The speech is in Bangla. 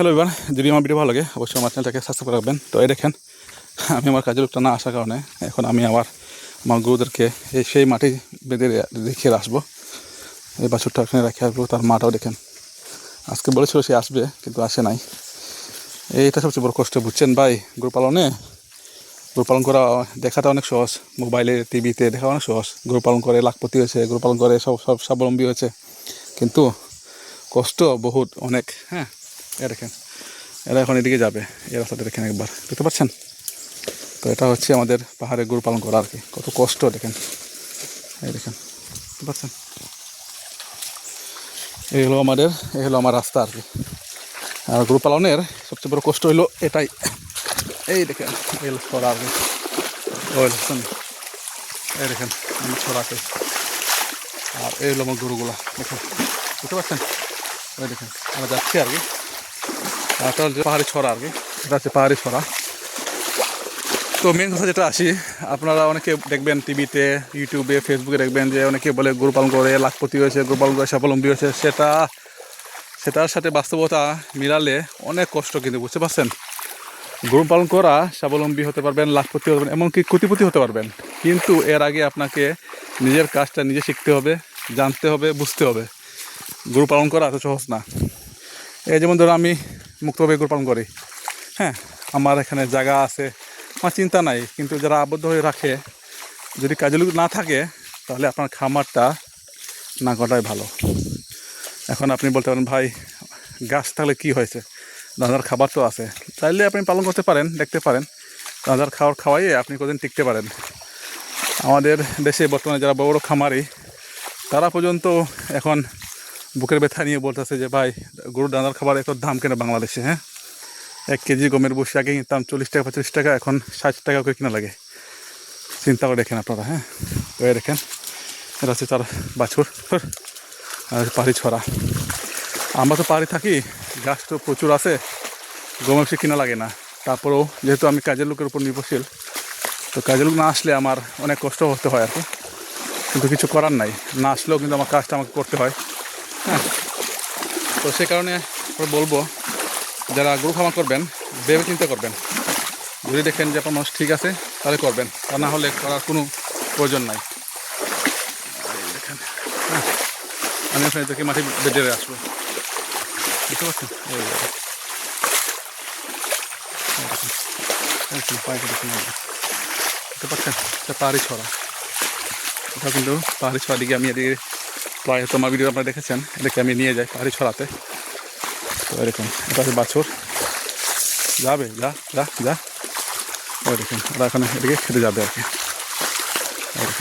হ্যালো এবার যদি আমার ভিডিও ভালো লাগে, অবশ্যই আমার চ্যানেলটাকে সাবস্ক্রাইব করে রাখবেন। তো এই দেখেন, আমি আমার কাজের লোকটা না আসার কারণে এখন আমি আবার আমার গরুদেরকে এই সেই মাটি বেঁধে রেখে আসব। এই বাছুরটা ওখানে রেখে আসব, তার মাটাও দেখেন। আজকে বলেছিল সে আসবে, কিন্তু আসে নাই। এইটা সবচেয়ে বড় কষ্ট, বুঝছেন ভাই? গরু পালনে, গরু পালন করা দেখাটা অনেক সহজ। মোবাইলে, টিভিতে দেখা অনেক সহজ। গরু পালন করে লাখপতি হয়েছে, গরু পালন করে সব সব স্বাবলম্বী হয়েছে। কিন্তু কষ্ট বহুত অনেক হ্যাঁ? এ দেখেন, এরা এখন এদিকে যাবে, এই রাস্তাটা দেখেন একবার, দেখতে পাচ্ছেন? তো এটা হচ্ছে আমাদের পাহাড়ে গরু পালন করা আর কি, কত কষ্ট দেখেন। এই দেখেন, দেখতে পাচ্ছেন? এই হলো আমাদের, এই হলো আমার রাস্তা আর কি। আর গরু পালনের সবচেয়ে বড় কষ্ট হলো এটাই। এই দেখেন, এই ছড়া আর কি। ওই এই দেখেন, আমি ছড়াতে। আর এই হলো আমার গরুগুলা, দেখেন বুঝতে পারছেন ওই দেখেন, আমরা যাচ্ছি আর কি। এটা হচ্ছে পাহাড়ি ছড়া আর কি। এটা হচ্ছে পাহাড়ি ছড়া। তো মেন কথা যেটা আসি, আপনারা অনেকে দেখবেন টিভিতে ইউটিউবে ফেসবুকে দেখবেন যে অনেকে বলে গরু পালন করে লাখপতি হয়েছে গরু পালন করে স্বাবলম্বী হয়েছে। সেটা, সেটার সাথে বাস্তবতা মিলালে অনেক কষ্ট কিন্তু, বুঝতে পারছেন? গরু পালন করা স্বাবলম্বী হতে পারবেন, লাখপতি হতে পারবেন, এমনকি কোটিপতি হতে পারবেন। কিন্তু এর আগে আপনাকে নিজের কাজটা নিজে শিখতে হবে, জানতে হবে, বুঝতে হবে। গরু পালন করা এত সহজ না। যেমন ধরো আমি মুক্তভাবে গরু পালন করি। হ্যাঁ আমার এখানে জায়গা আছে, আমার চিন্তা নাই, কিন্তু যারা আবদ্ধ হয়ে রাখে, যদি লোক না থাকে, তাহলে আপনার খামারটা না করাই ভালো। এখন আপনি বলতে পারেন, ভাই, গাছ থাকলে কি হয়েছে? দাদার খাবার তো আছে। চাইলে আপনি পালন করতে পারেন, দেখতে পারেন। দাদার খাবার খাওয়াইয়ে আপনি কদিন টিকতে পারেন। আমাদের দেশে বর্তমানে যারা বড় বড় খামারি, তারা পর্যন্ত এখন বুকের ব্যথা নিয়ে বলতেছে যে, ভাই, গরুর দানার খাবার এত দাম কেন বাংলাদেশে হ্যাঁ? এক কেজি গমের বসে আগে কিনতাম চল্লিশ টাকা পঁচিশ টাকা, এখন ষাট টাকা করে কিনা লাগে। চিন্তা করে দেখেন আপনারা হ্যাঁ? এই দেখেন, এটা হচ্ছে তার বাছুর আর পাহাড়ি ছড়া। আমরা তো পাহাড়ি থাকি গাছ তো প্রচুর আছে, গমের সে কিনা লাগে না। তারপরেও যেহেতু আমি কাজের লোকের উপর নির্ভরশীল, তো কাজের লোক না আসলে আমার অনেক কষ্ট হতে হয় আর কি। কিন্তু কিছু করার নাই, না আসলেও কিন্তু আমার কাজটা আমাকে করতে হয়। হ্যাঁ তো সে কারণে বলব, যারা গরু খামার করবেন, ভেবে চিন্তা করবেন। যদি দেখেন যে আপনার মানুষ ঠিক আছে, তাহলে করবেন। তা না হলে করার কোনো প্রয়োজন নাই। দেখেন। হ্যাঁ। আমি ওখানে থেকে মাটি বেঁধে আসব। বুঝতে পারছেন। বুঝতে পারছেন? পাহাড়ি ছড়া। কিন্তু পাহাড়ি ছড়া দিকে আমি এদিকে প্রায় তোমার ভিডিও আপনারা দেখেছেন এটাকে আমি নিয়ে যাই পাহাড়ি ছড়াতে। তো এরকম, এটা হচ্ছে বাছুর। যাবে যা যা যা। ওই দেখুন ওরা এখানে এদিকে খেতে যাবে আর কি। ওই।